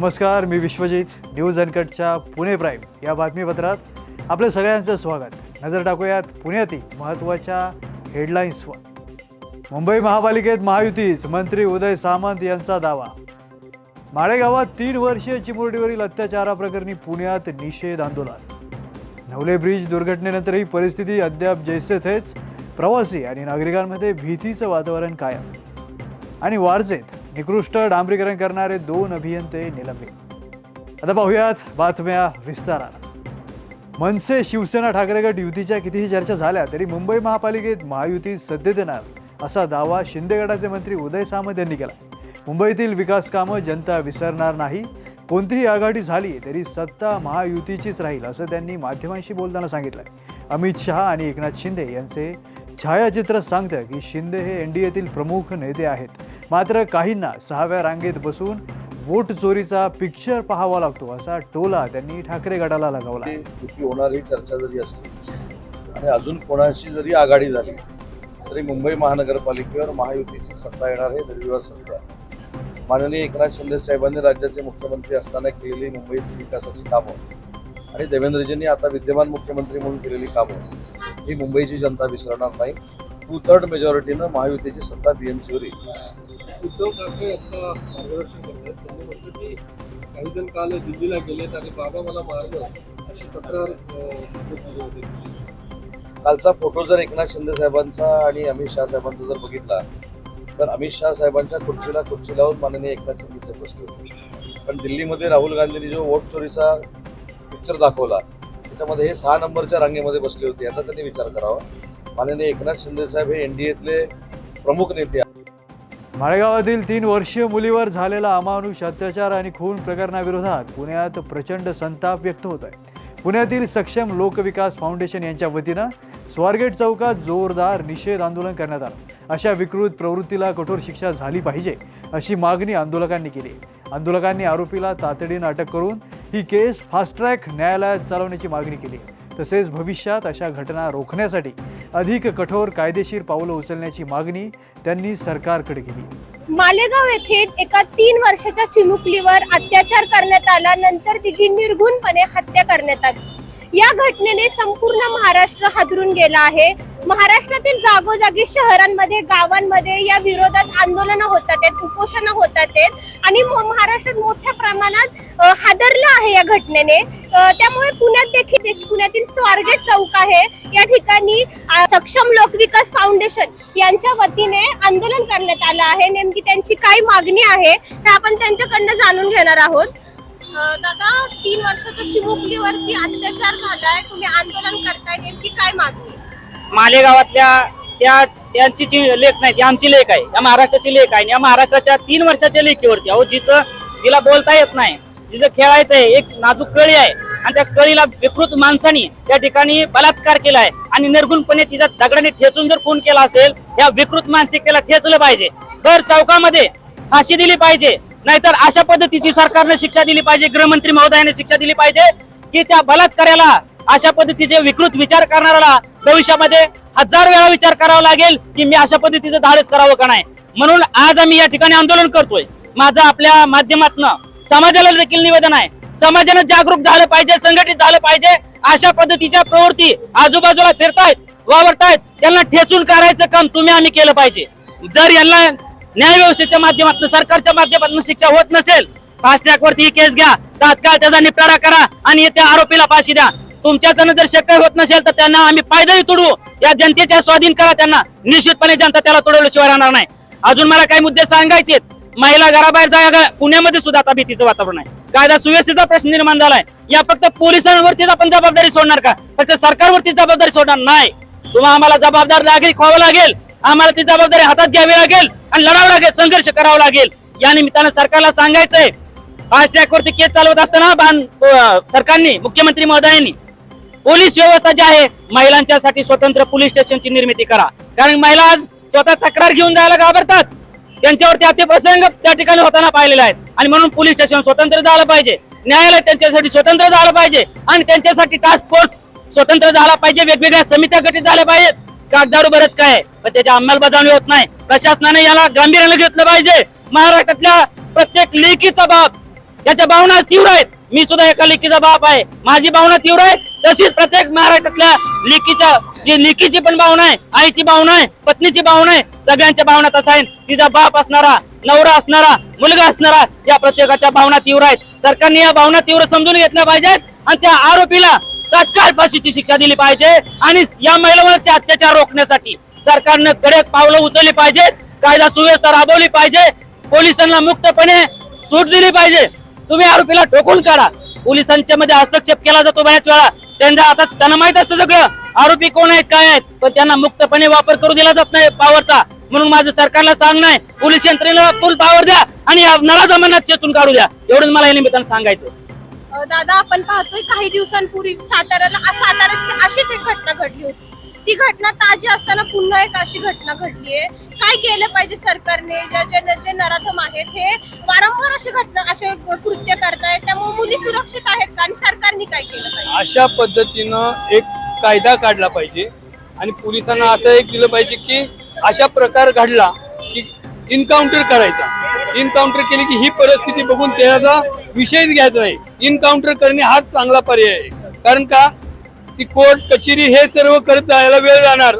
नमस्कार मी विश्वजित न्यूज अनकटच्या पुणे प्राईम या बातमीपत्रात आपलं सगळ्यांचं स्वागत. नजर टाकूयात पुण्यातील महत्त्वाच्या हेडलाईन्सवर. मुंबई महापालिकेत महायुतीच मंत्री उदय सामंत यांचा दावा. माळेगावात तीन वर्षीय चिमुरडीवरील अत्याचाराप्रकरणी पुण्यात निषेध आंदोलन. नवले ब्रिज दुर्घटनेनंतरही परिस्थिती अद्याप जैसे थेच. प्रवासी आणि नागरिकांमध्ये भीतीचं वातावरण कायम. आणि वारजेत निकृष्ट डांबरीकरण करणारे दोन अभियंते निलंबित. आता पाहूयात बातम्या विस्तारानं. मनसे शिवसेना ठाकरे गट युतीच्या कितीही चर्चा झाल्या तरी मुंबई महापालिकेत महायुती सत्तेत येणार असा दावा शिंदे गटाचे मंत्री उदय सामंत यांनी केला. मुंबईतील विकास कामं जनता विसरणार नाही कोणतीही आघाडी झाली तरी सत्ता महायुतीचीच राहील असं त्यांनी माध्यमांशी बोलताना सांगितलं अमित शहा आणि एकनाथ शिंदे यांचे छायाचित्र सांगतं की शिंदे हे एन डी एतील प्रमुख नेते आहेत. मात्र काहींना सहाव्या रांगेत बसून वोट चोरीचा पिक्चर पाहावा लागतो असा टोला त्यांनी ठाकरे गटाला लगावला. युती होणार ही चर्चा जरी असली आणि अजून कोणाशी जरी आघाडी झाली तरी मुंबई महानगरपालिकेवर महायुतीची सत्ता येणार हे निर्विवाद सत्य आहे. माननीय एकनाथ शिंदे साहेबांनी राज्याचे मुख्यमंत्री असताना केलेली मुंबईतील विकासाची कामं आणि देवेंद्रजींनी आता विद्यमान मुख्यमंत्री म्हणून केलेली कामं ही मुंबईची जनता विसरणार नाही. टू थर्ड मेजॉरिटीनं महायुतीची सत्ता बीएमसीवर येईल. उद्धव ठाकरे आता मार्गदर्शन करतात त्यांनी म्हटलं की काही जण काल दिल्लीला गेलेत आणि बाबा मला मारलं अशी तक्रार. कालचा फोटो जर एकनाथ शिंदे साहेबांचा आणि अमित शहा साहेबांचा जर बघितला तर अमित शहा साहेबांच्या खुर्चीला खुर्ची लावून माननीय एकनाथ शिंदे साहेब बसले होते. पण दिल्लीमध्ये राहुल गांधींनी जो वोट चोरीचा पिक्चर दाखवला त्याच्यामध्ये हे सहा नंबरच्या रांगेमध्ये बसले होते याचा त्यांनी विचार करावा. माननीय एकनाथ शिंदे साहेब हे एनडीएतले प्रमुख नेते माळेगावातील तीन वर्षीय मुलीवर झालेला अमानुष अत्याचार आणि खून प्रकरणाविरोधात पुण्यात प्रचंड संताप व्यक्त होत आहे. पुण्यातील सक्षम लोकविकास फाउंडेशन यांच्या वतीनं स्वारगेट चौकात जोरदार निषेध आंदोलन करण्यात आलं. अशा विकृत प्रवृत्तीला कठोर शिक्षा झाली पाहिजे अशी मागणी आंदोलकांनी केली. आंदोलकांनी आरोपीला तातडीनं अटक करून ही केस फास्ट ट्रॅक न्यायालयात चालवण्याची मागणी केली. तसेच भविष्यात अशा घटना रोखण्यासाठी अधिक कठोर कायदेशीर पावलं उचलण्याची मागणी त्यांनी सरकारकडे केली. मालेगाव येथे एका तीन वर्षाच्या चिमुकलीवर अत्याचार करण्यात आला नंतर तिची निर्घुणपणे हत्या करण्यात आली. या घटनेने संपूर्ण महाराष्ट्र हादरून गेला आहे. महाराष्ट्रातील जागोजागी शहरांमध्ये गावांमध्ये या विरोधात आंदोलनं होतात आहेत उपोषणं होतात आहेत आणि म- महाराष्ट्रात मोठ्या प्रमाणात हादरलं आहे या घटनेने. त्यामुळे पुण्यात देखील देखील पुण्यातील स्वारगेट चौक आहे. या ठिकाणी सक्षम लोकविकास फाउंडेशन यांच्या वतीने आंदोलन करण्यात आलं आहे. नेमकी त्यांची काय मागणी आहे हे आपण त्यांच्याकडनं जाणून घेणार आहोत. दादा तीन वर्षाच्या चिमुकलीवरती अत्याचार झालाय. तुम्ही आंदोलन करताय. नेमकी काय मागणी मालेगावातल्या त्या त्यांची जी लेख नाही ती आमची लेख आहे. या महाराष्ट्राची लेख आहे. या महाराष्ट्राच्या तीन वर्षाच्या लेखीवरती अहो जिचं तिला बोलता येत नाही जिचं खेळायचंय एक नाजूक कळी आहे आणि त्या कळीला विकृत माणसानी त्या ठिकाणी बलात्कार केला आहे आणि निर्गुणपणे तिचा दगडाने ठेचून जर खून केला असेल या विकृत मानसिकतेला ठेचलं पाहिजे. दर चौकामध्ये फाशी दिली पाहिजे. नाहीतर अशा पद्धतीची सरकारने शिक्षा दिली पाहिजे गृहमंत्री महोदयाने शिक्षा दिली पाहिजे की त्या बलात्काराला अशा पद्धतीचे विकृत विचार करणाऱ्याला भविष्यामध्ये हजार वेळा विचार करावा लागेल की मी अशा पद्धतीचं धाडस करावं का नाही. म्हणून आज आम्ही या ठिकाणी आंदोलन करतोय. माझं आपल्या माध्यमातनं समाजाला देखील निवेदन आहे. समाजानं जागरूक झालं पाहिजे संघटित झालं पाहिजे अशा पद्धतीच्या प्रवृत्ती आजूबाजूला फिरतायत वावरतायत त्यांना ठेचून करायचं काम तुम्ही आम्ही केलं पाहिजे. जर यांना न्याय व्यवस्थेच्या माध्यमातून सरकारच्या माध्यमातून शिक्षा होत नसेल फास्ट ट्रॅक वरती ही केस घ्या तात्काळ त्याचा निपटारा करा आणि त्या आरोपीला फाशी द्या. तुमच्याच्यानं जर शक्य होत नसेल तर त्यांना आम्ही पायदळी तोडू या जनतेच्या स्वाधीन करा त्यांना. निश्चितपणे जनता त्याला तुडवल्याशिवाय राहणार नाही. अजून मला काही मुद्दे सांगायचे महिला घराबाहेर जागा पुण्यामध्ये सुद्धा आता भीतीचं वातावरण आहे. कायदा सुव्यवस्थेचा प्रश्न निर्माण झालाय. या फक्त पोलिसांवरतीच आपण जबाबदारी सोडणार का? फक्त सरकारवरती जबाबदारी सोडणार नाही. तुम्हाला आम्हाला जबाबदार नागरिक व्हावं लागेल. आम्हाला ती जबाबदारी हातात घ्यावी लागेल आणि लढावं लागेल संघर्ष करावा लागेल. या निमित्तानं सरकारला सांगायचंय फास्ट ट्रॅक वरती केस चालवत असताना सरकारनी सरकारने मुख्यमंत्री महोदयांनी पोलीस व्यवस्था जी आहे महिलांच्यासाठी स्वतंत्र पोलीस स्टेशनची निर्मिती करा. कारण महिला आज स्वतः तक्रार घेऊन जायला घाबरतात. त्यांच्यावरती अतिप्रसंग त्या ठिकाणी होताना पाहिलेले आहेत. आणि म्हणून पोलीस स्टेशन स्वतंत्र झालं पाहिजे. न्यायालय त्यांच्यासाठी स्वतंत्र झालं पाहिजे. आणि त्यांच्यासाठी टास्क फोर्स स्वतंत्र झाला पाहिजे. वेगवेगळ्या समित्या गठीत झाल्या पाहिजेत. कागदारू बरंच काय? पण त्याची अंमलबजावणी होत नाही. प्रशासनाने याला गांभीर्याने घेतलं पाहिजे. महाराष्ट्रातल्या प्रत्येक लेखीचा बाप याच्या भावना तीव्र आहेत. मी सुद्धा एका लेखीचा बाप आहे. माझी भावना तीव्र आहे. तशीच प्रत्येक महाराष्ट्रातल्या लेखीच्या जी लेखीची पण भावना आहे आईची भावना आहे पत्नीची भावना आहे सगळ्यांच्या भावना तसा आहे तिचा बाप असणारा नवरा असणारा मुलगा असणारा या प्रत्येकाच्या भावना तीव्र आहेत. सरकारने या भावना तीव्र समजून घेतल्या पाहिजेत आणि त्या आरोपीला तात्काळ फाशीची शिक्षा दिली पाहिजे आणि या महिलांवरचे अत्याचार रोखण्यासाठी सरकारनं कडक पावलं उचलली पाहिजेत. कायदा सुव्यवस्था राबवली पाहिजे. पोलिसांना मुक्तपणे सूट दिली पाहिजे. तुम्ही आरोपीला ठोकून काढा. पोलिसांच्या मध्ये हस्तक्षेप केला जातो बऱ्याच वेळा. त्यांच्या आता त्यांना माहीत असतं सगळं. आरोपी कोण आहेत काय आहेत? पण त्यांना मुक्तपणे वापर करू दिला जात नाही पॉवरचा. म्हणून माझं सरकारला सांगणं आहे पोलीस यंत्रणेला फुल पॉवर द्या आणि या नळाचा चेतून काढू द्या. एवढंच मला या निमित्तानं सांगायचं दादा आपण पाहतोय काही दिवसांपूर्वी साताऱ्याला साताऱ्याची साताऱ्यात अशीच एक घटना घडली होती. ती घटना ताजी असताना पुन्हा एक अशी घटना घडली आहे. काय केलं पाहिजे सरकारने? ज्या जे जे नराधम आहेत हे वारंवार अशी घटना असे कृत्य करतायत. त्यामुळे मुली सुरक्षित आहेत का? आणि सरकारने काय केलं पाहिजे? अशा पद्धतीनं एक कायदा काढला पाहिजे. आणि पोलिसांना असं एक दिलं पाहिजे की अशा प्रकार घडला की इन्काउंटर करायचा. इन्काउंटर केली की ही परिस्थिती बघून त्याचा विषयच घ्यायचा नाही. इन्काउंटर करणे हाच चांगला पर्याय आहे. कारण का? ती कोर्ट कचेरी हे सर्व करत जायला वेळ जाणार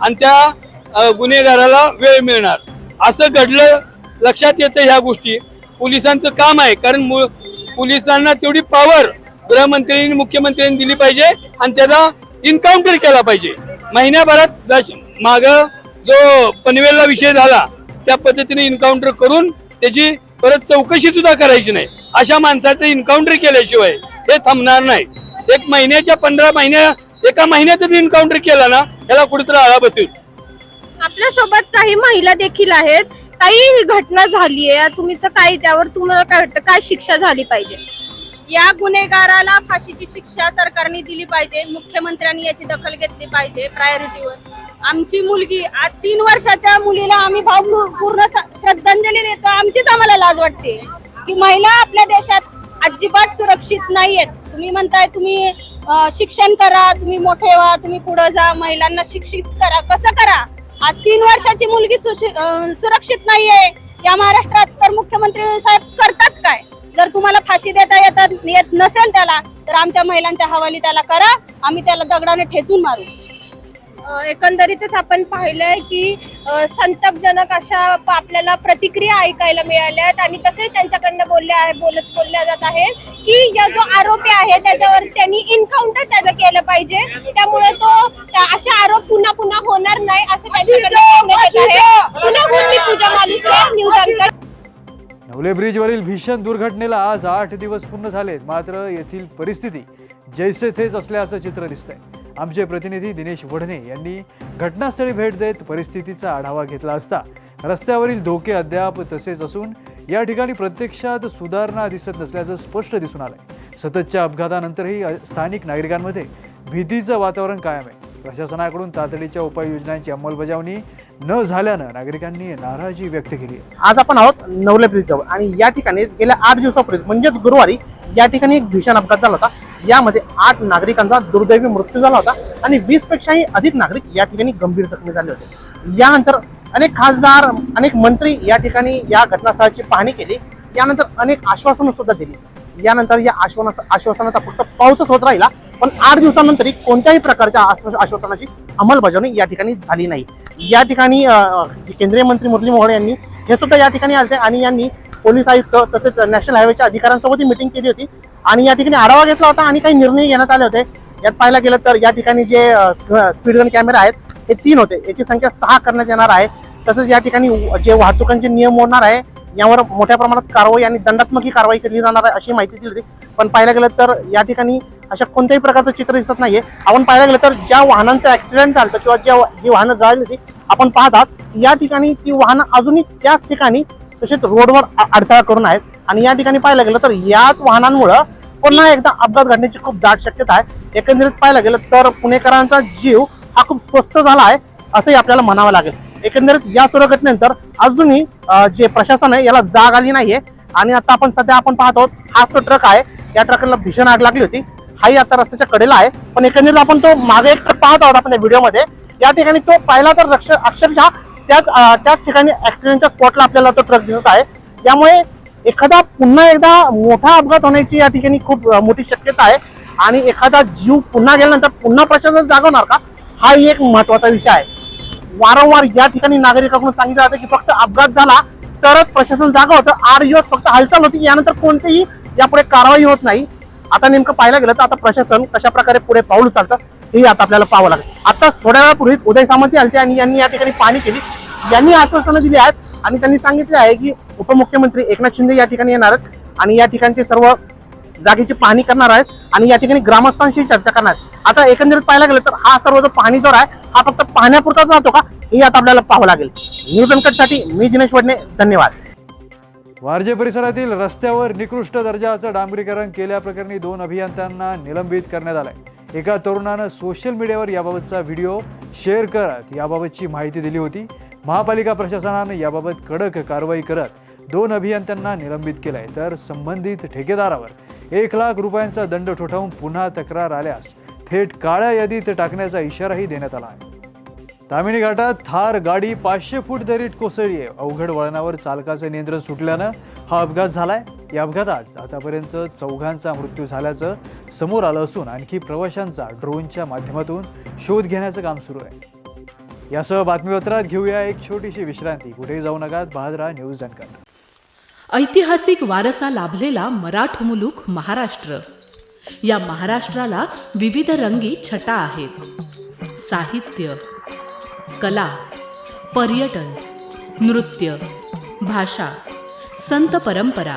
आणि त्या गुन्हेगाराला वेळ मिळणार. असं घडलं लक्षात येतं ह्या गोष्टी. पोलिसांचं काम आहे. कारण मु- पोलिसांना तेवढी पॉवर गृहमंत्र्यांनी मुख्यमंत्र्यांनी दिली पाहिजे आणि त्याचा इन्काउंटर केला पाहिजे. महिन्याभरात माग जो पनवेलला विषय झाला त्या पद्धतीने इन्काउंटर करून त्याची परत चौकशी सुद्धा करायची नाही. अशा माणसाचं इन्काउंटर केल्याशिवाय हे थांबणार नाही. एक महिन्याच्या पंधरा महिन्या एका महिन्यातच इन्काउंटर केला ना याला कुठेतरी आळा बसेल. आपल्यासोबत काही महिला देखील आहेत. काही ही घटना झाली आहे तुमचं काय त्यावर तुम्हाला काय वाटतं? काय शिक्षा झाली पाहिजे? या गुन्हेगाराला फाशीची शिक्षा सरकारने दिली पाहिजे. मुख्यमंत्र्यांनी याची दखल घेतली पाहिजे प्रायोरिटीवर आमची मुलगी आज तीन वर्षाच्या मुलीला आम्ही भावपूर्ण स- श्रद्धांजली देतो. आमचीच आम्हाला लाज वाटते की महिला आपल्या देशात अजिबात सुरक्षित नाहीयेत. तुम्ही म्हणताय तुम्ही शिक्षण करा तुम्ही मोठे व्हा तुम्ही पुढे जा महिलांना शिक्षित करा. कसं करा? आज तीन वर्षाची मुलगी सुरक्षित नाहीये. या महाराष्ट्रात तर मुख्यमंत्री साहेब करतात काय? जर तुम्हाला फाशी देता येतात येत नसेल त्याला तर आमच्या महिलांच्या हवाली त्याला करा. आम्ही त्याला दगडाने ठेचून मारू. एकंदरीतच आपण पाहिलंय की संतापजनक अशा आपल्याला प्रतिक्रिया ऐकायला मिळाल्यात आणि तसेच त्यांच्याकडनं बोलल्या आहे बोलत बोलल्या जात आहेत की या जो आरोपी आहे त्याच्यावर त्यांनी इन्काउंटर त्याचं केलं पाहिजे. त्यामुळे तो असे आरोप पुन्हा पुन्हा होणार नाही असं आहे. अँकर नवले ब्रिजवरील भीषण दुर्घटनेला आज आठ दिवस पूर्ण झालेत. मात्र येथील परिस्थिती जैसे थेच असल्याचं चित्र दिसतंय. आमचे प्रतिनिधी दिनेश वढणे यांनी घटनास्थळी भेट देत परिस्थितीचा आढावा घेतला असता. रस्त्यावरील धोके अद्याप तसेच असून या ठिकाणी प्रत्यक्षात सुधारणा दिसत नसल्याचं स्पष्ट दिसून आलंय. सततच्या अपघातानंतरही स्थानिक नागरिकांमध्ये भीतीचं वातावरण कायम आहे. प्रशासनाकडून तातडीच्या उपाययोजनांची अंमलबजावणी न झाल्यानं नागरिकांनी नाराजी व्यक्त केली आहे. आज आपण आहोत नवले ब्रिजजवळ आणि या ठिकाणी गेल्या आठ दिवसापूर्वी म्हणजेच गुरुवारी या ठिकाणी एक भीषण अपघात झाला होता. यामध्ये आठ नागरिकांचा दुर्दैवी मृत्यू झाला होता आणि वीस पेक्षाही अधिक नागरिक या ठिकाणी गंभीर जखमी झाले होते. यानंतर अनेक खासदार अनेक मंत्री या ठिकाणी या घटनास्थळाची पाहणी केली. यानंतर अनेक आश्वासनं सुद्धा दिली. यानंतर या आश्वासना आश्वासनाचा फक्त पाऊसच होत राहिला पण आठ दिवसानंतरही कोणत्याही प्रकारच्या आश्वास- आश्वासनाची अंमलबजावणी या ठिकाणी झाली नाही. या ठिकाणी केंद्रीय मंत्री मुरली मोहोळ यांनी हे सुद्धा या ठिकाणी आले आणि यांनी पोलीस आयुक्त तसेच नॅशनल हायवेच्या अधिकाऱ्यांसोबत मिटिंग केली होती. आणि या ठिकाणी आढावा घेतला होता आणि काही निर्णय घेण्यात आले होते. यात पाहायला गेलं तर या ठिकाणी जे स्पीड गन कॅमेरे आहेत हे तीन होते. याची संख्या सहा करण्यात येणार आहे. तसेच या ठिकाणी जे वाहतुकांचे नियम मोडणार आहे यावर मोठ्या प्रमाणात कारवाई आणि दंडात्मक ही कारवाई केली जाणार आहे अशी माहिती दिली होती. पण पाहायला गेलं तर या ठिकाणी अशा कोणत्याही प्रकारचं चित्र दिसत नाहीये. आपण पाहायला गेलं तर ज्या वाहनांचं ऍक्सिडेंट झालं किंवा ज्या जी वाहनं जळली होती आपण पाहतात या ठिकाणी ती वाहनं अजूनही त्याच ठिकाणी तसेच रोडवर अडथळा करून आहेत. आणि या ठिकाणी पाहायला गेलं तर याच वाहनांमुळं पुन्हा एकदा अपघात घडण्याची खूप दाट शक्यता आहे. एकंदरीत पाहायला गेलं तर पुणेकरांचा जीव हा खूप स्वस्त झाला आहे असंही आपल्याला म्हणावं लागेल. एकंदरीत या सर्व घटनेनंतर अजूनही जे प्रशासन आहे याला जाग आली नाहीये. आणि आता आपण सध्या आपण पाहत आहोत हाच तो ट्रक आहे. या ट्रकला भीषण आग लागली होती. हाही आता रस्त्याच्या कडेला आहे. पण एकंदरीत आपण तो मागे एक पाहत आहोत आपण त्या व्हिडिओमध्ये. या ठिकाणी तो पाहिला तर अक्षरशः त्याच त्याच ठिकाणी ऍक्सिडेंटच्या स्पॉटला आपल्याला तो ट्रक दिसत आहे. त्यामुळे एखादा पुन्हा एकदा मोठा अपघात होण्याची या ठिकाणी खूप मोठी शक्यता आहे. आणि एखादा जीव पुन्हा गेल्यानंतर पुन्हा प्रशासन जागवणार का? हा एक महत्त्वाचा विषय आहे. वारंवार या ठिकाणी नागरिकांकडून सांगितलं जातं की फक्त अपघात झाला तरच प्रशासन जागा होतं आठ दिवस फक्त हालचाल होती यानंतर कोणतीही यापुढे कारवाई होत नाही. आता नेमकं पाहायला गेलं तर आता प्रशासन कशा प्रकारे पुढे पाऊल चालतं हे आता आपल्याला पाहावं लागेल. आताच थोड्या वेळापूर्वीच उदय सामंत आलते आणि यांनी या ठिकाणी पाणी केली. यांनी आश्वासनं दिली आहेत आणि त्यांनी सांगितले आहे की उपमुख्यमंत्री एकनाथ शिंदे या ठिकाणी येणार आहेत आणि या ठिकाणचे सर्व जागेची पाहणी करणार आहेत आणि या ठिकाणी ग्रामस्थांशी चर्चा करणार आहेत. आता एकंदरीत पाहायला गेलं तर हा सर्व जो पाहणी दौरा आहे हा फक्त पाहण्यापुरताच राहतो का? हे आता आपल्याला पाहावं लागेल. न्यूज अंकटसाठी मी दिनेश वडणे धन्यवाद. वारजे परिसरातील रस्त्यावर निकृष्ट दर्जाचं डांबरीकरण केल्याप्रकरणी दोन अभियंत्यांना निलंबित करण्यात आलंय. एका तरुणानं सोशल मीडियावर याबाबतचा व्हिडिओ शेअर करत याबाबतची माहिती दिली होती. महापालिका प्रशासनानं याबाबत कडक कारवाई करत दोन अभियंत्यांना निलंबित केलं आहे तर संबंधित ठेकेदारावर एक लाख रुपयांचा दंड ठोठावून पुन्हा तक्रार आल्यास थेट काळ्या यादीत टाकण्याचा इशाराही देण्यात आला आहे. तामिणी घाटात थार गाडी पाचशे फूट दरीत कोसळली आहे अवघड वळणावर चालकाचं नियंत्रण सुटल्यानं हा अपघात झालाय. या अपघातात आतापर्यंत चौघांचा मृत्यू झाल्याचं समोर आलं असून आणखी प्रवाशांचा ड्रोनच्या माध्यमातून शोध घेण्याचं काम सुरू आहे. यासह बातमीपत्रात घेऊया एक छोटीशी विश्रांती. कुठेही जाऊ नका बहादरा न्यूज जनकर ऐतिहासिक वारसा लाभलेला मराठ मुलूक महाराष्ट्र. या महाराष्ट्राला विविध रंगी छटा आहेत. साहित्य कला पर्यटन नृत्य भाषा संत परंपरा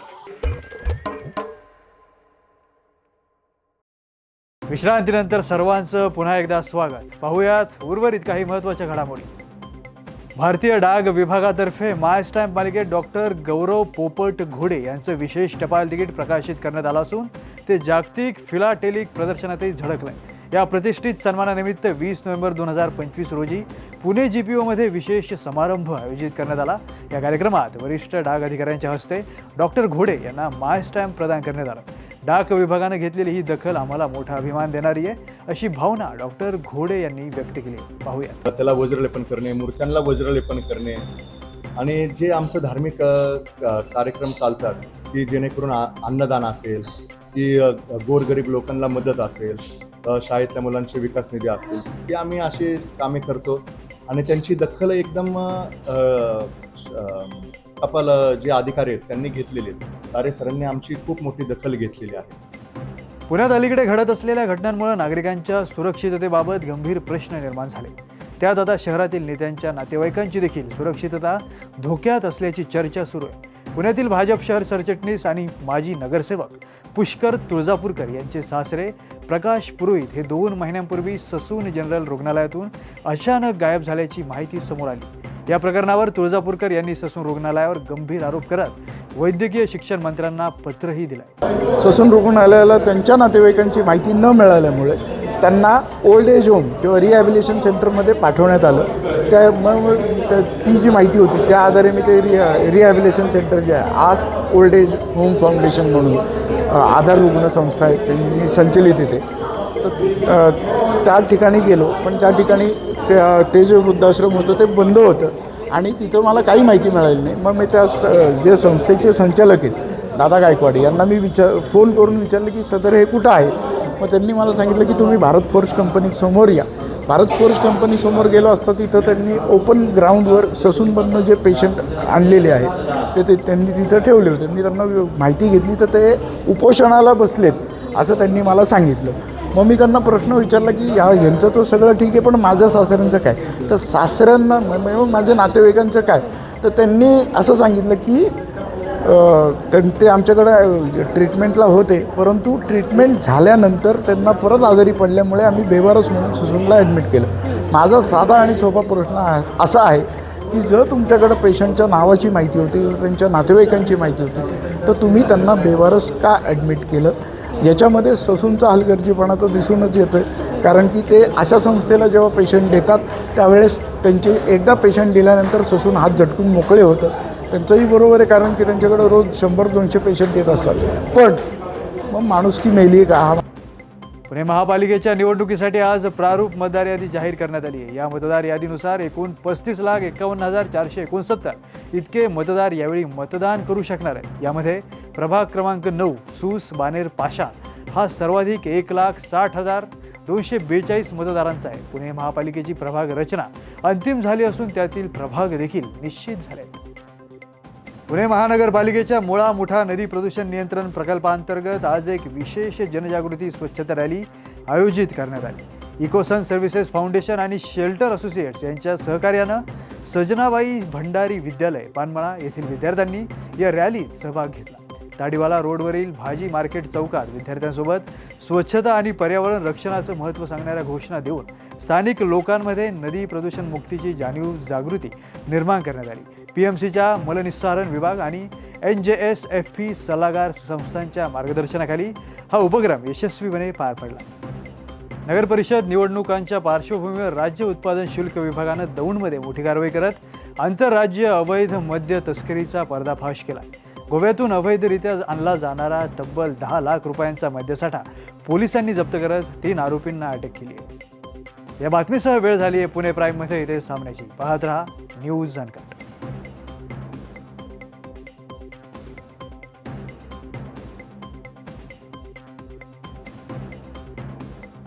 विश्रांतीनंतर सर्वांचं पुन्हा एकदा स्वागत. पाहूयात उर्वरित काही महत्त्वाच्या घडामोडी. भारतीय डाक विभागातर्फे माय स्टॅम्प मालिकेत डॉक्टर गौरव पोपट घोडे यांचं विशेष टपाल तिकीट प्रकाशित करण्यात आलं असून ते जागतिक फिलाटेलिक प्रदर्शनातही झळकलंय या प्रतिष्ठित सन्मानानिमित्त वीस नोव्हेंबर दोन हजार पंचवीस रोजी पुणे जी पी ओमध्ये विशेष समारंभ आयोजित करण्यात आला. या कार्यक्रमात वरिष्ठ डाक अधिकाऱ्यांच्या हस्ते डॉक्टर घोडे यांना माय स्टॅम्प प्रदान करण्यात आला. डाक विभागानं घेतलेली ही दखल आम्हाला मोठा अभिमान देणारी आहे अशी भावना डॉक्टर घोडे यांनी व्यक्त केली. पाहूया. त्याला वज्रलेपन करणे मूर्त्यांना वज्रलेपन करणे आणि जे आमचं धार्मिक क- कार्यक्रम चालतात की जेणेकरून अन्नदान असेल की गोरगरीब लोकांना मदत असेल शाळेतल्या मुलांचे विकास निधी असतील ते आम्ही अशी कामे करतो. आणि त्यांची दखल एकदम अ, टपाल जे अधिकारी आहेत त्यांनी घेतलेली आहेत. अरे सरांनी आमची खूप मोठी दखल घेतलेली आहे. पुण्यात अलीकडे घडत असलेल्या घटनांमुळे नागरिकांच्या सुरक्षिततेबाबत गंभीर प्रश्न निर्माण झाले. त्यात आता शहरातील नेत्यांच्या नातेवाईकांची देखील सुरक्षितता धोक्यात असल्याची चर्चा सुरू आहे. पुण्यातील भाजप शहर सरचिटणीस आणि माजी नगरसेवक पुष्कर तुळजापूरकर यांचे सासरे प्रकाश पुरोहित हे दोन महिन्यांपूर्वी ससून जनरल रुग्णालयातून अचानक गायब झाल्याची माहिती समोर आली. या प्रकरणावर तुळजापूरकर यांनी ससून रुग्णालयावर गंभीर आरोप करत वैद्यकीय शिक्षण मंत्र्यांना पत्रही दिलं ससून रुग्णालयाला त्यांच्या नातेवाईकांची माहिती न मिळाल्यामुळे त्यांना ओल्ड एज होम किंवा रिहॅबिलिटेशन सेंटरमध्ये पाठवण्यात आलं. त्या मग त्या- ती जी माहिती होती त्या आधारे मी ते रिहा रिहॅबिलेशन सेंटर जे आहे आज ओल्ड एज होम फाउंडेशन म्हणून आधार रुग्ण संस्था आहे त्यांनी संचलित येते तर त्या ठिकाणी गेलो पण त्या ठिकाणी त्या ते जे वृद्धाश्रम होतं ते बंद होतं. आणि तिथं मला काही माहिती मिळाली नाही. मग मी त्या स जे संस्थेचे संचालक आहेत दादा गायकवाड यांना मी विचार फोन करून विचारलं की सदर हे कुठं आहे? मग त्यांनी मला सांगितलं की तुम्ही भारत फोर्स कंपनीसमोर या. भारत फोर्स कंपनीसमोर गेलो असता तिथं त्यांनी ओपन ग्राउंडवर ससूनमधनं जे पेशंट आणलेले आहेत ते ते त्यांनी तिथं ठेवले होते. मी त्यांना माहिती घेतली तर ते उपोषणाला बसलेत असं त्यांनी मला सांगितलं. मग मी त्यांना प्रश्न विचारला की या यांचं तर सगळं ठीक आहे पण माझ्या सासऱ्यांचं काय? तर सासऱ्यांना म- माझ्या नातेवाईकांचं काय? तर त्यांनी असं सांगितलं की त्यां- ते आमच्याकडे ट्रीटमेंटला होते. परंतु ट्रीटमेंट झाल्यानंतर त्यांना परत आजारी पडल्यामुळे आम्ही बेवारस म्हणून ससूनला ॲडमिट केलं. माझा साधा आणि सोपा प्रश्न असा आहे की जर तुमच्याकडं पेशंटच्या नावाची माहिती होती त्यांच्या नातेवाईकांची माहिती होती तर तुम्ही त्यांना बेवारस का ॲडमिट केलं? याच्यामध्ये ससूनचा हलगर्जीपणा तर दिसूनच येतो आहे कारण की ते अशा संस्थेला जेव्हा पेशंट देतात त्यावेळेस त्यांचे एकदा पेशंट दिल्यानंतर ससून हात झटकून मोकळे होतं त्यांचंही बरोबर आहे कारण की त्यांच्याकडे रोज शंभर दोनशे पेशंट येत असतात. पण मग माणुसकी मेली का? हा पुणे महापालिकेच्या निवडणुकीसाठी आज प्रारूप मतदार यादी जाहीर करण्यात आली आहे. या मतदार यादीनुसार एकूण पस्तीस लाख एकावन्न हजार चारशे एकोणसत्तर इतके मतदार यावेळी मतदान करू शकणार आहेत. यामध्ये प्रभाग क्रमांक नऊ सूस बानेर पाशा हा सर्वाधिक एक लाख साठ हजार दोनशे बेचाळीस मतदारांचा आहे. पुणे महापालिकेची प्रभाग रचना अंतिम झाली असून त्यातील प्रभाग देखील निश्चित झाले आहेत. पुणे महानगरपालिकेच्या मुळा मुठा नदी प्रदूषण नियंत्रण प्रकल्पांतर्गत आज एक विशेष जनजागृती स्वच्छता रॅली आयोजित करण्यात आली. इकोसन सर्व्हिसेस फाउंडेशन आणि शेल्टर असोसिएट्स यांच्या सहकार्यानं सजनाबाई भंडारी विद्यालय पानमळा येथील विद्यार्थ्यांनी या रॅलीत सहभाग घेतला. ताडीवाला रोडवरील भाजी मार्केट चौकात विद्यार्थ्यांसोबत स्वच्छता आणि पर्यावरण रक्षणाचं महत्त्व सांगणाऱ्या घोषणा देऊन स्थानिक लोकांमध्ये नदी प्रदूषण मुक्तीची जाणीव जागृती निर्माण करण्यात आली. पी एम सीच्या मलनिस्सारण विभाग आणि एन जे एस एफ पी सल्लागार संस्थांच्या मार्गदर्शनाखाली हा उपक्रम यशस्वीपणे पार पडला. नगर परिषद निवडणुकांच्या पार्श्वभूमीवर राज्य उत्पादन शुल्क विभागानं दौंडमध्ये मोठी कारवाई करत आंतरराज्य अवैध मद्य तस्करीचा पर्दाफाश केला. गोव्यातून अवैधरित्या आणला जाणारा तब्बल दहा लाख रुपयांचा मद्यसाठा पोलिसांनी जप्त करत तीन आरोपींना अटक केली आहे. या बातमीसह वेळ झाली आहे पुणे प्राईममध्ये. इथे सामन्याची. पाहत रहा न्यूज अनकट.